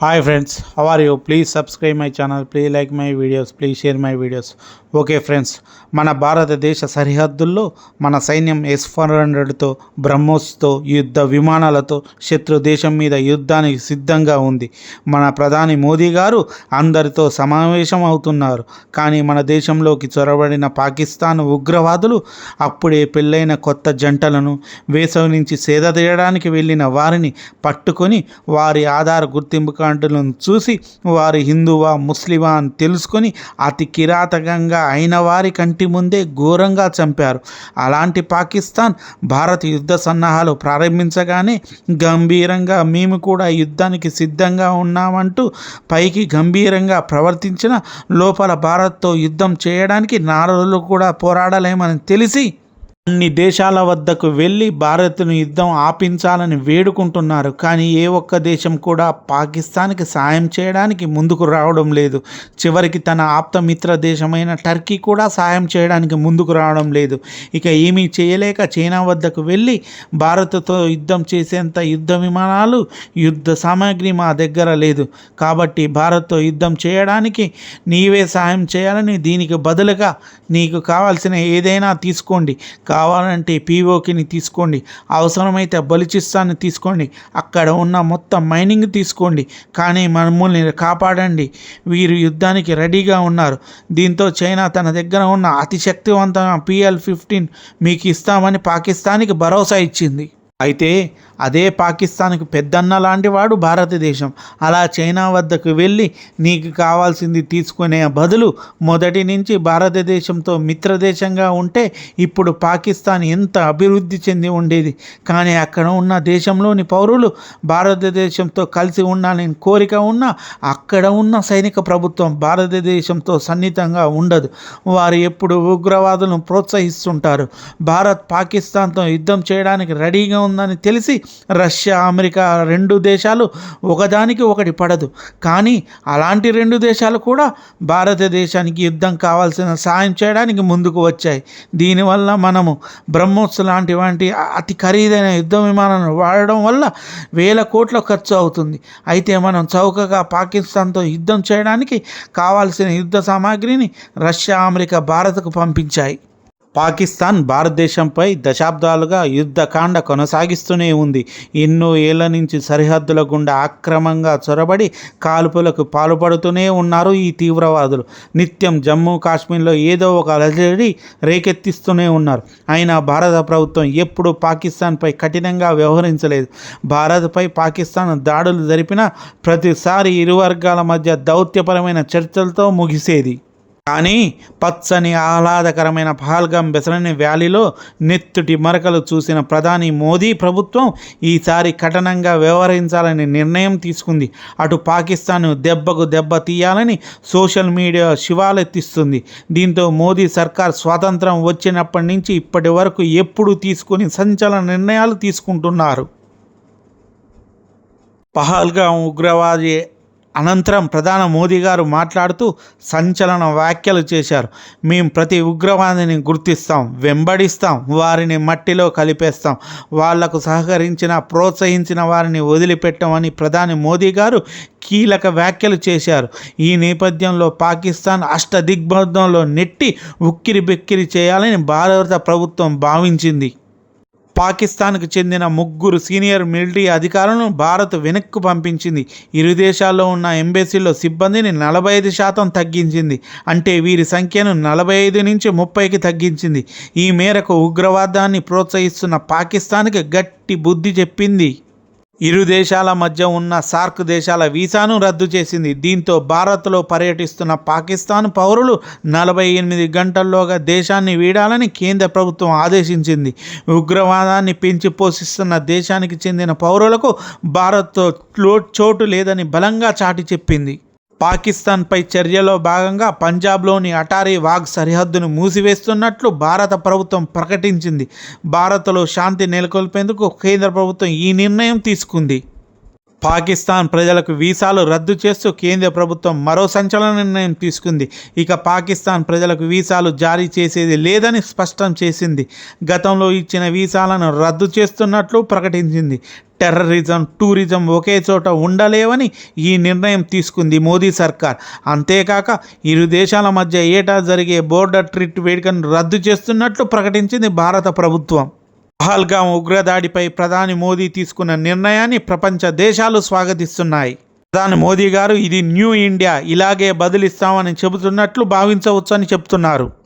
Hi friends how are you please subscribe my channel please like my videos please share my videos okay friends మన భారతదేశ సరిహద్దుల్లో మన సైన్యం S four హండ్రెడ్తో బ్రహ్మోస్తో యుద్ధ విమానాలతో శత్రు దేశం మీద యుద్ధానికి సిద్ధంగా ఉంది. మన ప్రధాని మోదీ గారు అందరితో సమావేశం అవుతున్నారు. కానీ మన దేశంలోకి చొరబడిన పాకిస్తాన్ ఉగ్రవాదులు అప్పుడే పెళ్ళైన కొత్త జంటలను వేసవి నుంచి సేద తీయడానికి వెళ్ళిన వారిని పట్టుకొని వారి ఆధార గుర్తింపు కార్డులను చూసి వారి హిందువా ముస్లిమా అని తెలుసుకొని అతి కిరాతకంగా అయిన వారి కంటి ముందే ఘోరంగా చంపారు. అలాంటి పాకిస్తాన్ భారత్ యుద్ధ సన్నాహాలు ప్రారంభించగానే గంభీరంగా మేము కూడా యుద్ధానికి సిద్ధంగా ఉన్నామంటూ పైకి గంభీరంగా ప్రవర్తించిన లోపల భారత్తో యుద్ధం చేయడానికి నారదులు కూడా పోరాడలేమని తెలిసి అన్ని దేశాల వద్దకు వెళ్ళి భారత్ను యుద్ధం ఆపించాలని వేడుకుంటున్నారు. కానీ ఏ ఒక్క దేశం కూడా పాకిస్తాన్కి సాయం చేయడానికి ముందుకు రావడం లేదు. చివరికి తన ఆప్తమిత్ర దేశమైన టర్కీ కూడా సాయం చేయడానికి ముందుకు రావడం లేదు. ఇక ఏమీ చేయలేక చైనా వద్దకు వెళ్ళి భారత్తో యుద్ధం చేసేంత యుద్ధ విమానాలు యుద్ధ సామాగ్రి మా దగ్గర లేదు. కాబట్టి భారత్తో యుద్ధం చేయడానికి నీవే సాయం చేయాలని దీనికి బదులుగా నీకు కావాల్సిన ఏదైనా తీసుకోండి. కా కావాలంటే పీఓకిని తీసుకోండి. అవసరమైతే బలిచిస్తాన్ని తీసుకోండి. అక్కడ ఉన్న మొత్తం మైనింగ్ తీసుకోండి. కానీ మమ్మల్ని కాపాడండి. వీరు యుద్ధానికి రెడీగా ఉన్నారు. దీంతో చైనా తన దగ్గర ఉన్న అతి శక్తివంతమైన పిఎల్ ఫిఫ్టీన్ మీకు ఇస్తామని పాకిస్తాన్కి భరోసా ఇచ్చింది. అయితే అదే పాకిస్తాన్కి పెద్దన్న లాంటి వాడు భారతదేశం. అలా చైనా వద్దకు వెళ్ళి నీకు కావాల్సింది తీసుకునే బదులు మొదటి నుంచి భారతదేశంతో మిత్రదేశంగా ఉంటే ఇప్పుడు పాకిస్తాన్ ఎంత అభివృద్ధి చెంది ఉండేది. కానీ అక్కడ ఉన్న దేశంలోని పౌరులు భారతదేశంతో కలిసి ఉండాలని కోరిక ఉన్న అక్కడ ఉన్న సైనిక ప్రభుత్వం భారతదేశంతో సన్నిహితంగా ఉండదు. వారు ఎప్పుడు ఉగ్రవాదులను ప్రోత్సహిస్తుంటారు. భారత్ పాకిస్తాన్తో యుద్ధం చేయడానికి రెడీగా ఉందని తెలిసి రష్యా అమెరికా రెండు దేశాలు ఒకదానికి ఒకటి పడదు. కానీ అలాంటి రెండు దేశాలు కూడా భారతదేశానికి యుద్ధం కావాల్సిన సాయం చేయడానికి ముందుకు వచ్చాయి. దీనివల్ల మనము బ్రహ్మోత్స లాంటి వంటి అతి ఖరీదైన యుద్ధ విమానాలను వాడడం వల్ల వేల కోట్ల ఖర్చు అవుతుంది. అయితే మనం చౌకగా పాకిస్తాన్తో యుద్ధం చేయడానికి కావాల్సిన యుద్ధ సామాగ్రిని రష్యా అమెరికా భారత్కు పంపించాయి. పాకిస్తాన్ భారతదేశంపై దశాబ్దాలుగా యుద్ధకాండ కొనసాగిస్తూనే ఉంది. ఎన్నో ఏళ్ళ నుంచి సరిహద్దుల గుండా అక్రమంగా చొరబడి కాల్పులకు పాల్పడుతూనే ఉన్నారు ఈ తీవ్రవాదులు. నిత్యం జమ్మూ కాశ్మీర్లో ఏదో ఒక అలజడి రేకెత్తిస్తూనే ఉన్నారు. అయినా భారత ప్రభుత్వం ఎప్పుడూ పాకిస్తాన్పై కఠినంగా వ్యవహరించలేదు. భారత్పై పాకిస్తాన్ దాడులు జరిపిన ప్రతిసారి ఇరు వర్గాల మధ్య దౌత్యపరమైన చర్చలతో ముగిసేది. కానీ పచ్చని ఆహ్లాదకరమైన పహల్గాం బెసరని వ్యాలీలో నెత్తుటి మరకలు చూసిన ప్రధాని మోదీ ప్రభుత్వం ఈసారి కఠినంగా వ్యవహరించాలని నిర్ణయం తీసుకుంది. అటు పాకిస్తాన్ దెబ్బకు దెబ్బ తీయాలని సోషల్ మీడియా శివాలెత్తిస్తుంది. దీంతో మోదీ సర్కార్ స్వాతంత్రం వచ్చినప్పటి నుంచి ఇప్పటి వరకు ఎప్పుడు తీసుకుని సంచలన నిర్ణయాలు తీసుకుంటున్నారు. పహల్గాం ఉగ్రవాది అనంతరం ప్రధాన మోదీ గారు మాట్లాడుతూ సంచలన వ్యాఖ్యలు చేశారు. మేము ప్రతి ఉగ్రవాదిని గుర్తిస్తాం వెంబడిస్తాం వారిని మట్టిలో కలిపేస్తాం. వాళ్ళకు సహకరించిన ప్రోత్సహించిన వారిని వదిలిపెట్టమని ప్రధాని మోదీ గారు కీలక వ్యాఖ్యలు చేశారు. ఈ నేపథ్యంలో పాకిస్తాన్ అష్టదిగ్బంధంలో నెట్టి ఉక్కిరి బిక్కిరి చేయాలని భారత ప్రభుత్వం భావించింది. పాకిస్తాన్కు చెందిన ముగ్గురు సీనియర్ మిలిటరీ అధికారులను భారత్ వెనక్కు పంపించింది. ఇరు దేశాల్లో ఉన్న ఎంబసీలో సిబ్బందిని నలభై ఐదు శాతం తగ్గించింది. అంటే వీరి సంఖ్యను నలభై ఐదు నుంచి ముప్పైకి తగ్గించింది. ఈ మేరకు ఉగ్రవాదాన్ని ప్రోత్సహిస్తున్న పాకిస్తాన్కి గట్టి బుద్ధి చెప్పింది. ఇరు దేశాల మధ్య ఉన్న సార్క్ దేశాల వీసాను రద్దు చేసింది. దీంతో భారత్లో పర్యటిస్తున్న పాకిస్తాన్ పౌరులు నలభై ఎనిమిది గంటల్లోగా దేశాన్ని వీడాలని కేంద్ర ప్రభుత్వం ఆదేశించింది. ఉగ్రవాదాన్ని పెంచి పోషిస్తున్న దేశానికి చెందిన పౌరులకు భారత్తో చోటు లేదని బలంగా చాటి చెప్పింది. పాకిస్తాన్పై చర్యలో భాగంగా పంజాబ్లోని అటారీ వాగ్ సరిహద్దును మూసివేస్తున్నట్లు భారత ప్రభుత్వం ప్రకటించింది. భారత్లో శాంతి నెలకొల్పేందుకు కేంద్ర ప్రభుత్వం ఈ నిర్ణయం తీసుకుంది. పాకిస్తాన్ ప్రజలకు వీసాలు రద్దు చేస్తూ కేంద్ర ప్రభుత్వం మరో సంచలన నిర్ణయం తీసుకుంది. ఇక పాకిస్తాన్ ప్రజలకు వీసాలు జారీ చేసేది లేదని స్పష్టం చేసింది. గతంలో ఇచ్చిన వీసాలను రద్దు చేస్తున్నట్లు ప్రకటించింది. టెర్రరిజం టూరిజం ఒకే చోట ఉండలేవని ఈ నిర్ణయం తీసుకుంది మోదీ సర్కార్. అంతేకాక ఇరు దేశాల మధ్య ఏటా జరిగే బోర్డర్ ట్రిట్ వేడుకను రద్దు చేస్తున్నట్లు ప్రకటించింది భారత ప్రభుత్వం. పహల్గాం ఉగ్రదాడిపై ప్రధాని మోదీ తీసుకున్న నిర్ణయాన్ని ప్రపంచ దేశాలు స్వాగతిస్తున్నాయి. ప్రధాని మోదీ గారు ఇది న్యూ ఇండియా ఇలాగే బదిలిస్తామని చెబుతున్నట్లు భావించవచ్చని చెప్తున్నారు.